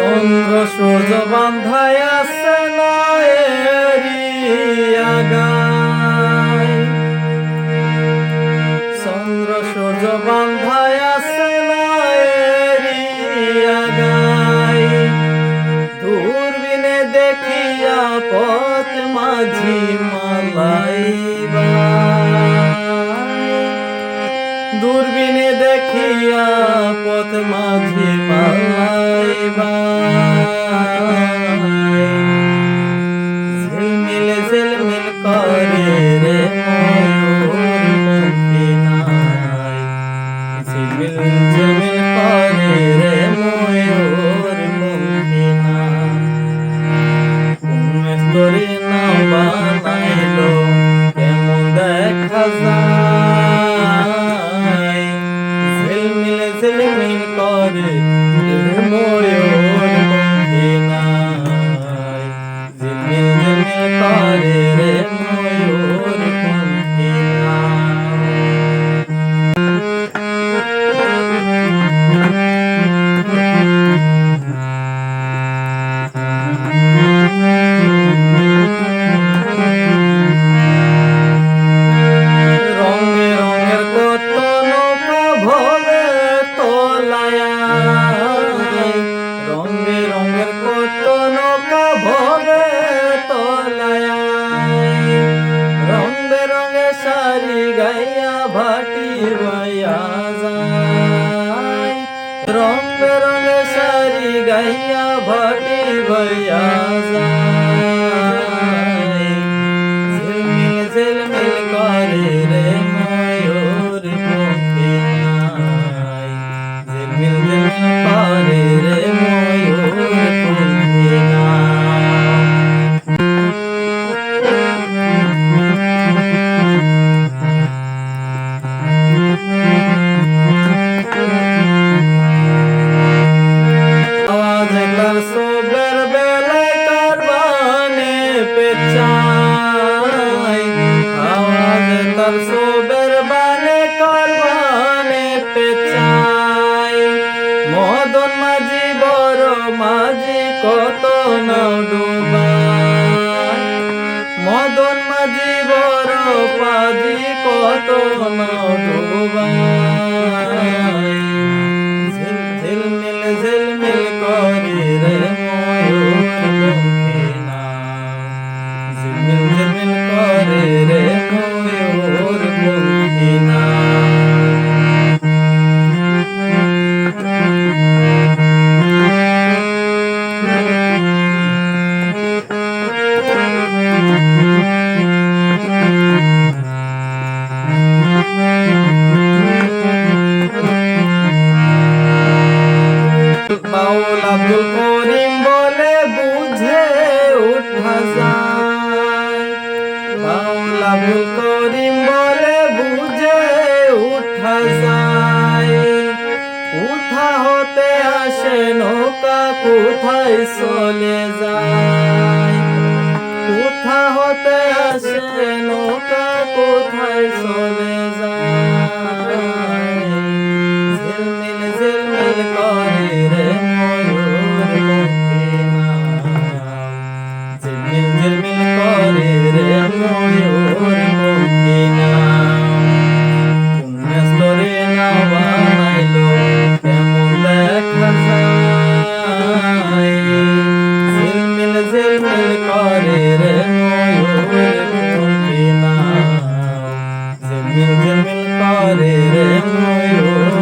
চন্দ্র সূর্য বান্ধায় আছে আগায় চন্দ্র সূর্য বান্ধায় আছে আগায় দূরবিনে দেখিয়া পথ মাঝি মালাই দূরবীনে দেখিয়া পথ মাঝে পাইবা hari gaya bhati vaya jai rang rang sari gaya bhati vaya jai jil mil ডুবাই মদন মাঝি বড় পাজি কত ডুবাই ভাষায় বাংলা ভুল করিম উঠা যায়। উঠা হতে আসে নৌকা কোথায় চলে যায়? উঠা হতে আসে নৌকা কোথায় চলে যায়? পারে রে ময়ূর